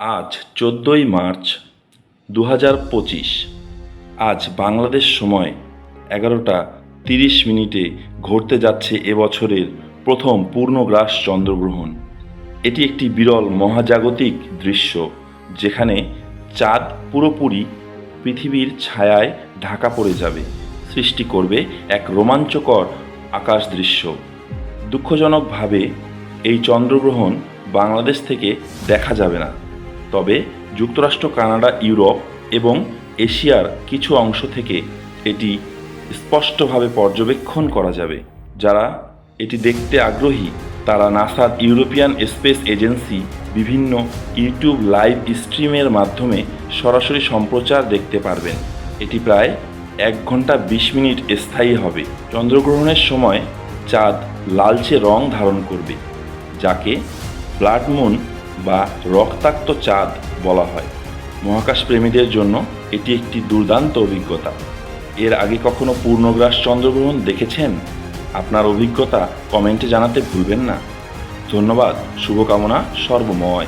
আজ চোদ্দোই মার্চ দু হাজার পঁচিশ। আজ বাংলাদেশ সময় এগারোটা তিরিশ মিনিটে ঘটতে যাচ্ছে এবছরের প্রথম পূর্ণগ্রাস চন্দ্রগ্রহণ। এটি একটি বিরল মহাজাগতিক দৃশ্য যেখানে চাঁদ পুরোপুরি পৃথিবীর ছায়ায় ঢাকা পড়ে যাবে, সৃষ্টি করবে এক রোমাঞ্চকর আকাশ দৃশ্য। দুঃখজনকভাবে এই চন্দ্রগ্রহণ বাংলাদেশ থেকে দেখা যাবে না। তবে যুক্তরাষ্ট্র, কানাডা, ইউরোপ এবং এশিয়ার কিছু অংশ থেকে এটি স্পষ্টভাবে পর্যবেক্ষণ করা যাবে। যারা এটি দেখতে আগ্রহী, তারা নাসার ইউরোপিয়ান স্পেস এজেন্সি বিভিন্ন ইউটিউব লাইভ স্ট্রিমের মাধ্যমে সরাসরি সম্প্রচার দেখতে পারবেন। এটি প্রায় এক ঘণ্টা বিশ মিনিট স্থায়ী হবে। চন্দ্রগ্রহণের সময় চাঁদ লালচে রং ধারণ করবে, যাকে ব্লাড মুন বা রক্তাক্ত চাঁদ বলা হয়। মহাকাশ প্রেমীদের জন্য এটি একটি দুর্দান্ত অভিজ্ঞতা। এর আগে কখনো পূর্ণগ্রাস চন্দ্রগ্রহণ দেখেছেন? আপনার অভিজ্ঞতা কমেন্টে জানাতে ভুলবেন না। ধন্যবাদ, শুভকামনা, সর্বময়।